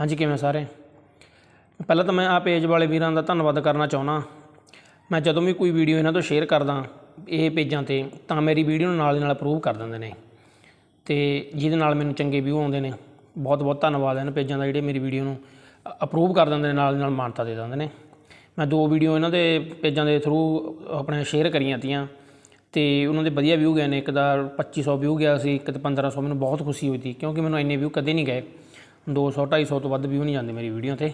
ਹਾਂਜੀ, ਕਿਵੇਂ ਸਾਰੇ? ਪਹਿਲਾਂ ਤਾਂ ਮੈਂ ਆ ਪੇਜ ਵਾਲੇ ਵੀਰਾਂ ਦਾ ਧੰਨਵਾਦ ਕਰਨਾ ਚਾਹੁੰਦਾ। ਮੈਂ ਜਦੋਂ ਵੀ ਕੋਈ ਵੀਡੀਓ ਇਹਨਾਂ ਤੋਂ ਸ਼ੇਅਰ ਕਰਦਾ, ਇਹ ਪੇਜਾਂ ਤੇ, ਤਾਂ ਮੇਰੀ ਵੀਡੀਓ ਨੂੰ ਨਾਲ ਦੀ ਨਾਲ ਅਪਰੂਵ ਕਰ ਦਿੰਦੇ ਨੇ। ਤੇ ਜਿਹਦੇ ਨਾਲ ਮੈਨੂੰ ਚੰਗੇ ਵਿਊ ਆਉਂਦੇ ਨੇ ਬਹੁਤ ਬਹੁਤ ਧੰਨਵਾਦ ਇਹਨਾਂ ਪੇਜਾਂ ਦਾ, ਜਿਹੜੇ ਮੇਰੀ ਵੀਡੀਓ ਨੂੰ ਅਪਰੂਵ ਕਰ ਦਿੰਦੇ ਨੇ, ਨਾਲ ਦੀ ਨਾਲ ਮਾਨਤਾ ਦੇ ਦਿੰਦੇ ਨੇ। ਮੈਂ ਦੋ ਵੀਡੀਓ ਇਹਨਾਂ ਦੇ ਪੇਜਾਂ ਦੇ ਥਰੂ ਆਪਣੇ ਸ਼ੇਅਰ ਕਰੀਆਂ ਤੀਆਂ, ਤੇ ਉਹਨਾਂ ਦੇ ਵਧੀਆ ਵਿਊ ਗਏ ਨੇ। ਇੱਕ ਦਾ 2500 ਵਿਊ ਗਿਆ ਸੀ, ਇੱਕ ਤੇ 1500 ਮੈਨੂੰ ਬਹੁਤ ਖੁਸ਼ੀ ਹੋਈ ਸੀ, ਕਿਉਂਕਿ ਮੈਨੂੰ ਇੰਨੇ ਵਿਊ ਕਦੇ ਨਹੀਂ ਗਏ। 200 250 ਤੋਂ ਵੱਧ ਵਿਊ ਨਹੀਂ ਜਾਂਦੇ ਮੇਰੀ ਵੀਡੀਓ ਤੇ।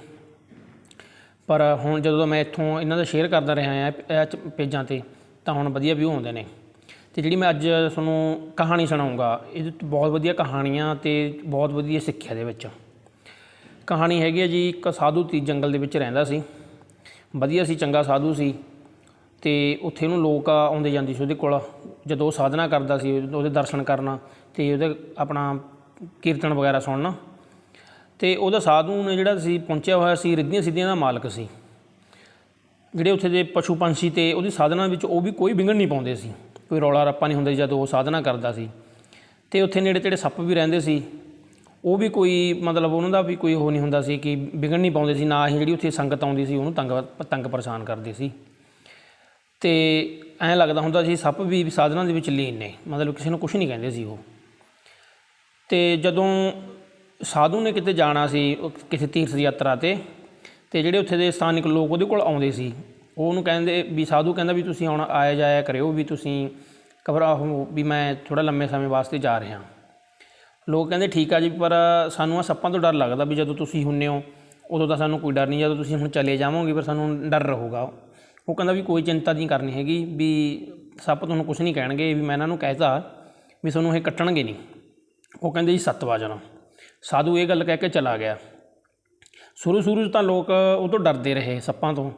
ਪਰ ਹੁਣ ਜਦੋਂ ਮੈਂ ਇੱਥੋਂ ਇਹਨਾਂ ਦਾ ਸ਼ੇਅਰ ਕਰਦਾ ਰਿਹਾ ਆ ਪੇਜਾਂ ਤੇ, ਤਾਂ ਹੁਣ ਵਧੀਆ ਵਿਊ ਆਉਂਦੇ ਨੇ। ਤੇ ਜਿਹੜੀ ਮੈਂ ਅੱਜ ਤੁਹਾਨੂੰ ਕਹਾਣੀ ਸੁਣਾਉਂਗਾ, ਇਹਦੇ 'ਚ ਬਹੁਤ ਵਧੀਆ ਕਹਾਣੀਆਂ ਤੇ ਬਹੁਤ ਵਧੀਆ ਸਿੱਖਿਆ ਦੇ ਵਿੱਚ। ਕਹਾਣੀ ਹੈਗੀ ਹੈ ਜੀ, ਇੱਕ ਸਾਧੂ ਤੀ ਜੰਗਲ ਦੇ ਵਿੱਚ ਰਹਿੰਦਾ ਸੀ। ਵਧੀਆ ਸੀ, ਚੰਗਾ ਸਾਧੂ ਸੀ। ਤੇ ਉੱਥੇ ਉਹਨੂੰ ਲੋਕ ਆਉਂਦੇ ਜਾਂਦੇ ਸੀ ਉਹਦੇ ਕੋਲ। ਜਦੋਂ ਉਹ ਸਾਧਨਾ ਕਰਦਾ ਸੀ, ਉਹਦੇ ਦਰਸ਼ਨ ਕਰਨਾ ਤੇ ਉਹਦੇ ਆਪਣਾ ਕੀਰਤਨ ਵਗੈਰਾ ਸੁਣਨਾ। ਤੇ ਉਹਦਾ ਸਾਧੂ ਨੇ ਜਿਹੜਾ ਸੀ, ਪਹੁੰਚਿਆ ਹੋਇਆ ਸੀ, ਰਿੱਧੀਆਂ ਸਿੱਧੀਆਂ ਦਾ ਮਾਲਕ ਸੀ। ਜਿਹੜੇ ਉੱਥੇ ਦੇ ਪਸ਼ੂ ਪੰਛੀ ਤੇ ਉਹਦੀ ਸਾਧਨਾ ਵਿੱਚ ਉਹ ਵੀ ਕੋਈ ਵਿਗੜ ਨਹੀਂ ਪਾਉਂਦੇ ਸੀ। ਕੋਈ ਰੌਲਾ ਰੱਪਾ ਨਹੀਂ ਹੁੰਦਾ ਜਦੋਂ ਉਹ ਸਾਧਨਾ ਕਰਦਾ ਸੀ। ਤੇ ਉੱਥੇ ਨੇੜੇ ਤੇੜੇ ਸੱਪ ਵੀ ਰਹਿੰਦੇ ਸੀ। ਉਹ ਵੀ ਕੋਈ ਮਤਲਬ ਉਹਨਾਂ ਦਾ ਵੀ ਕੋਈ ਉਹ ਨਹੀਂ ਹੁੰਦਾ ਸੀ ਕਿ ਵਿਗੜ ਨਹੀਂ ਪਾਉਂਦੇ ਸੀ, ਨਾ ਹੀ ਜਿਹੜੀ ਉੱਥੇ ਸੰਗਤ ਆਉਂਦੀ ਸੀ, ਉਹਨੂੰ ਤੰਗ ਤੰਗ ਪਰੇਸ਼ਾਨ ਕਰਦੇ ਸੀ। ਤੇ ਐਂ ਲੱਗਦਾ ਹੁੰਦਾ ਸੀ ਸੱਪ ਵੀ ਸਾਧਨਾ ਦੇ ਵਿੱਚ ਲੀਨ ਨੇ, ਮਤਲਬ ਕਿਸੇ ਨੂੰ ਕੁਝ ਨਹੀਂ ਕਹਿੰਦੇ ਸੀ ਉਹ। ਤੇ ਜਦੋਂ ਸਾਧੂ ਨੇ ਕਿਤੇ ਜਾਣਾ ਸੀ ਕਿਸੇ ਤੀਰਥ ਯਾਤਰਾ ਤੇ ਤੇ ਜਿਹੜੇ ਉੱਥੇ ਦੇ ਸਥਾਨਿਕ ਲੋਕ ਉਹਦੇ ਕੋਲ ਆਉਂਦੇ ਸੀ। ਉਹ ਉਹਨੂੰ ਕਹਿੰਦੇ ਵੀ ਸਾਧੂ ਕਹਿੰਦਾ ਵੀ ਤੁਸੀਂ ਆਉਣਾ, ਆਇਆ ਜਾਇਆ ਕਰਿਓ ਵੀ ਤੁਸੀਂ ਘਬਰਾਓ ਵੀ ਮੈਂ ਥੋੜਾ ਲੰਮੇ ਸਮੇਂ ਵਾਸਤੇ ਜਾ ਰਿਹਾ। ਲੋਕ ਕਹਿੰਦੇ ਠੀਕ ਆ ਜੀ, ਪਰ ਸਾਨੂੰ ਆ ਸੱਪਾਂ ਤੋਂ ਡਰ ਲੱਗਦਾ ਵੀ ਜਦੋਂ ਤੁਸੀਂ ਹੁੰਨੇ ਹੋ, ਉਦੋਂ ਤਾਂ ਸਾਨੂੰ ਕੋਈ ਡਰ ਨਹੀਂ, ਜਦੋਂ ਤੁਸੀਂ ਹੁਣ ਚਲੇ ਜਾਵੋਗੇ ਪਰ ਸਾਨੂੰ ਡਰ ਰਹੂਗਾ। ਉਹ ਕਹਿੰਦਾ ਵੀ ਕੋਈ ਚਿੰਤਾ ਨਹੀਂ ਕਰਨੀ ਹੈਗੀ ਵੀ ਸੱਪ ਤੁਹਾਨੂੰ ਕੁਝ ਨਹੀਂ ਕਹਿਣਗੇ, ਵੀ ਮੈਂ ਇਹਨਾਂ ਨੂੰ ਕਹਿਤਾ ਵੀ ਤੁਹਾਨੂੰ ਇਹ ਕੱਟਣਗੇ ਨਹੀਂ। ਉਹ ਕਹਿੰਦੇ ਜੀ ਸੱਤ ਵਜਣਾ ਸਾਧੂ ਇਹ ਗੱਲ ਕਹਿ ਕੇ ਚਲਾ ਗਿਆ। ਸ਼ੁਰੂ ਸ਼ੁਰੂ 'ਚ ਤਾਂ ਲੋਕ ਉਹ ਤੋਂ ਡਰਦੇ ਰਹੇ ਸੱਪਾਂ ਤੋਂ।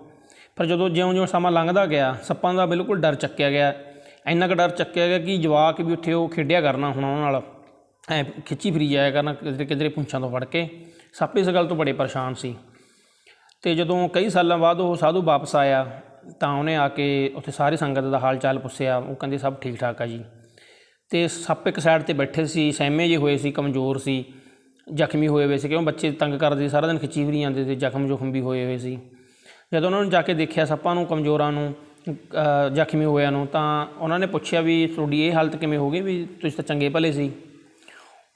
ਪਰ ਜਦੋਂ ਜਿਉਂ-ਜਿਉਂ ਸਮਾਂ ਲੰਘਦਾ ਗਿਆ, ਸੱਪਾਂ ਦਾ ਬਿਲਕੁਲ ਡਰ ਚੱਕਿਆ ਗਿਆ। ਇੰਨਾ ਕੁ ਡਰ ਚੱਕਿਆ ਗਿਆ ਕਿ ਜਵਾਕ ਵੀ ਉੱਥੇ ਉਹ ਖੇਡਿਆ ਕਰਨਾ ਹੁਣ ਉਹਨਾਂ ਨਾਲ। ਐ ਖਿੱਚੀ ਫਿਰੀ ਜਾਇਆ ਕਰਨਾ ਕਿਧਰੇ ਕਿਧਰੇ ਪੁੰਛਾਂ ਤੋਂ ਫੜ ਕੇ। ਸੱਪ ਇਸ ਗੱਲ ਤੋਂ ਬੜੇ ਪਰੇਸ਼ਾਨ ਸੀ। ਤੇ ਜਦੋਂ ਕਈ ਸਾਲਾਂ ਬਾਅਦ ਉਹ ਸਾਧੂ ਵਾਪਸ ਆਇਆ, ਤਾਂ ਉਹਨੇ ਆ ਕੇ ਉੱਥੇ ਸਾਰੀ ਸੰਗਤ ਦਾ ਹਾਲ ਚਾਲ ਪੁੱਛਿਆ। ਉਹ ਕਹਿੰਦੇ ਸਭ ਠੀਕ ਠਾਕ ਆ ਜੀ। ਤੇ ਸੱਪ ਇੱਕ ਸਾਈਡ ਤੇ ਬੈਠੇ ਸੀ, ਸਹਿਮੇ ਜਿਹੇ ਹੋਏ ਸੀ, ਕਮਜ਼ੋਰ ਸੀ। ਜ਼ਖਮੀ ਹੋਏ ਹੋਏ ਸੀ ਕਿਉਂ? ਬੱਚੇ ਤੰਗ ਕਰਦੇ ਸੀ, ਸਾਰਾ ਦਿਨ ਖਿੱਚੀ ਫਿਰੀ ਜਾਂਦੇ ਸੀ ਜ਼ਖਮ ਜ਼ੁਖਮ ਵੀ ਹੋਏ ਹੋਏ ਸੀ। ਜਦੋਂ ਉਹਨਾਂ ਨੂੰ ਜਾ ਕੇ ਦੇਖਿਆ ਸੱਪਾਂ ਨੂੰ ਕਮਜ਼ੋਰਾਂ ਨੂੰ ਜ਼ਖਮੀ ਹੋਇਆਂ ਨੂੰ ਤਾਂ ਉਹਨਾਂ ਨੇ ਪੁੱਛਿਆ ਵੀ ਤੁਹਾਡੀ ਇਹ ਹਾਲਤ ਕਿਵੇਂ ਹੋ ਗਈ ਵੀ ਤੁਸੀਂ ਤਾਂ ਚੰਗੇ ਭਲੇ ਸੀ?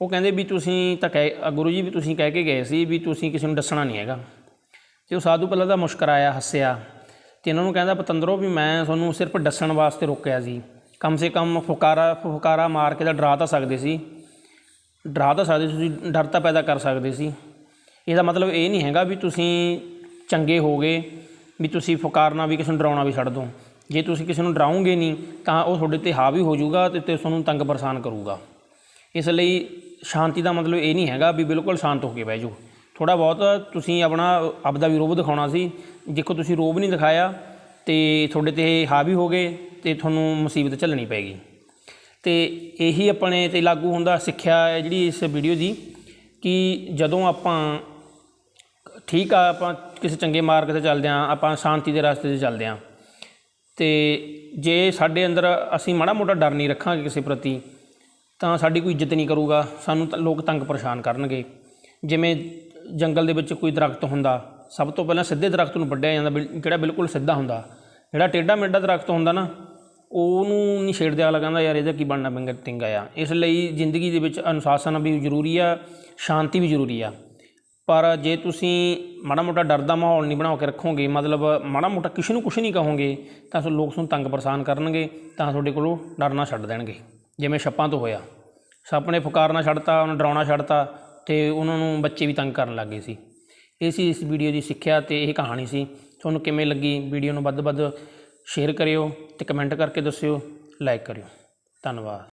ਉਹ ਕਹਿੰਦੇ ਵੀ ਤੁਸੀਂ ਤਾਂ ਕਹਿ ਗੁਰੂ ਜੀ ਵੀ ਤੁਸੀਂ ਕਹਿ ਕੇ ਗਏ ਸੀ ਵੀ ਤੁਸੀਂ ਕਿਸੇ ਨੂੰ ਦੱਸਣਾ ਨਹੀਂ ਹੈਗਾ। ਤੇ ਉਹ ਸਾਧੂ ਪਹਿਲਾਂ ਦਾ ਮੁਸਕਰਾਇਆ ਹੱਸਿਆ ਤੇ ਇਹਨਾਂ ਨੂੰ ਕਹਿੰਦਾ ਪਤੰਦਰੋ ਵੀ ਮੈਂ ਤੁਹਾਨੂੰ ਸਿਰਫ ਦੱਸਣ ਵਾਸਤੇ ਰੋਕਿਆ ਸੀ। ਕਮ ਸੇ ਕਮ ਫੁਕਾਰਾ ਫੁਕਾਰਾ ਮਾਰ ਕੇ ਤਾਂ ਡਰਾ ਤਾਂ ਸਕਦੇ ਸੀ। ਡਰਾ ਤਾਂ ਸਕਦੇ ਸੀ, ਤੁਸੀਂ ਡਰ ਤਾਂ ਪੈਦਾ ਕਰ ਸਕਦੇ ਸੀ। ਇਹਦਾ ਮਤਲਬ ਇਹ ਨਹੀਂ ਹੈਗਾ ਵੀ ਤੁਸੀਂ ਚੰਗੇ ਹੋਗੇ ਵੀ ਤੁਸੀਂ ਫੁਕਾਰਨਾ ਵੀ ਕਿਸੇ ਨੂੰ ਡਰਾਉਣਾ ਵੀ ਛੱਡ ਦਿਓ ਜੇ ਤੁਸੀਂ ਕਿਸੇ ਨੂੰ ਡਰਾਉਂਗੇ ਨਹੀਂ ਤਾਂ ਉਹ ਤੁਹਾਡੇ ਤੇ ਹਾਵੀ ਹੋ ਜਾਊਗਾ ਤੇ ਤੇ ਤੁਹਾਨੂੰ ਤੰਗ ਪਰੇਸ਼ਾਨ ਕਰੂਗਾ। ਇਸ ਲਈ ਸ਼ਾਂਤੀ ਦਾ ਮਤਲਬ ਇਹ ਨਹੀਂ ਹੈਗਾ ਵੀ ਬਿਲਕੁਲ ਸ਼ਾਂਤ ਹੋ ਕੇ ਬਹਿ ਜਾਓ। ਥੋੜਾ ਬਹੁਤ ਤੁਸੀਂ ਆਪਣਾ ਆਪਦਾ ਵੀ ਰੋਬ ਦਿਖਾਉਣਾ ਸੀ। ਜੇਕਰ ਤੁਸੀਂ ਰੋਬ ਨਹੀਂ ਦਿਖਾਇਆ ਤੇ ਤੁਹਾਡੇ ਤੇ ਹਾਵੀ ਹੋ ਗਏ ਤੇ ਤੁਹਾਨੂੰ ਮੁਸੀਬਤ ਝੱਲਣੀ ਪੈਗੀ ਤੇ ਇਹੀ ਆਪਣੇ ਤੇ ਲਾਗੂ ਹੁੰਦਾ ਸਿੱਖਿਆ ਹੈ ਜਿਹੜੀ ਇਸ ਵੀਡੀਓ ਦੀ ਕਿ ਜਦੋਂ ਆਪਾਂ ਠੀਕ ਆ, ਆਪਾਂ ਕਿਸੇ ਚੰਗੇ ਮਾਰਗ ਤੇ ਚੱਲਦੇ ਆ ਆਪਾਂ ਸ਼ਾਂਤੀ ਦੇ ਰਸਤੇ ਤੇ ਚੱਲਦੇ ਆ ਤੇ ਜੇ ਸਾਡੇ ਅੰਦਰ ਅਸੀਂ ਮਾੜਾ ਮੋਟਾ ਡਰ ਨਹੀਂ ਰੱਖਾਂਗੇ ਕਿਸੇ ਪ੍ਰਤੀ, ਤਾਂ ਸਾਡੀ ਕੋਈ ਇੱਜ਼ਤ ਨਹੀਂ ਕਰੂਗਾ, ਸਾਨੂੰ ਤਾਂ ਲੋਕ ਤੰਗ ਪਰੇਸ਼ਾਨ ਕਰਨਗੇ। ਜਿਵੇਂ ਜੰਗਲ ਦੇ ਵਿੱਚ ਕੋਈ ਦਰਖਤ ਹੁੰਦਾ, ਸਭ ਤੋਂ ਪਹਿਲਾਂ ਸਿੱਧੇ ਦਰਖਤ ਨੂੰ ਵੱਢਿਆ ਜਾਂਦਾ, ਬਿਲ- ਜਿਹੜਾ ਬਿਲਕੁਲ ਸਿੱਧਾ ਹੁੰਦਾ। ਜਿਹੜਾ ਟੇਢਾ ਮੇਢਾ ਦਰਖਤ ਹੁੰਦਾ ਨਾ ਉਹਨੂੰ ਨਹੀਂ ਛੇੜਦਿਆ ਲਗਾਉਂਦਾ ਯਾਰ, ਇਹਦਾ ਕੀ ਬਣਨਾ ਬੰਗਾ ਟਿੰਗਾ ਆ। ਇਸ ਲਈ ਜ਼ਿੰਦਗੀ ਦੇ ਵਿੱਚ ਅਨੁਸ਼ਾਸਨ ਵੀ ਜ਼ਰੂਰੀ ਆ, ਸ਼ਾਂਤੀ ਵੀ ਜ਼ਰੂਰੀ ਆ। ਪਰ ਜੇ ਤੁਸੀਂ ਮਾੜਾ ਮੋਟਾ ਡਰ ਦਾ ਮਾਹੌਲ ਨਹੀਂ ਬਣਾ ਕੇ ਰੱਖੋਗੇ, ਮਤਲਬ ਮਾੜਾ ਮੋਟਾ ਕਿਸੇ ਨੂੰ ਕੁਝ ਨਹੀਂ ਕਹੋਗੇ, ਤਾਂ ਸੋ ਲੋਕ ਤੁਹਾਨੂੰ ਤੰਗ ਪਰੇਸ਼ਾਨ ਕਰਨਗੇ, ਤਾਂ ਤੁਹਾਡੇ ਕੋਲੋਂ ਡਰਨਾ ਛੱਡ ਦੇਣਗੇ। ਜਿਵੇਂ ਛੱਪਾਂ ਤੋਂ ਹੋਇਆ। ਸੱਪ ਨੇ ਫੁਕਾਰਨਾ ਛੱਡਤਾ, ਉਹਨੂੰ ਡਰਾਉਣਾ ਛੱਡਤਾ ਤੇ ਉਹਨਾਂ ਨੂੰ ਬੱਚੇ ਵੀ ਤੰਗ ਕਰਨ ਲੱਗ ਗਏ ਸੀ। ਇਹ ਸੀ ਇਸ ਵੀਡੀਓ ਦੀ ਸਿੱਖਿਆ ਤੇ ਇਹ ਕਹਾਣੀ ਸੀ। ਤੁਹਾਨੂੰ ਕਿਵੇਂ ਲੱਗੀ? ਵੀਡੀਓ ਨੂੰ ਵੱਧ ਵੱਧ ਸ਼ੇਅਰ ਕਰਿਓ ਅਤੇ ਕਮੈਂਟ ਕਰਕੇ ਦੱਸਿਓ ਲਾਈਕ ਕਰਿਓ। ਧੰਨਵਾਦ।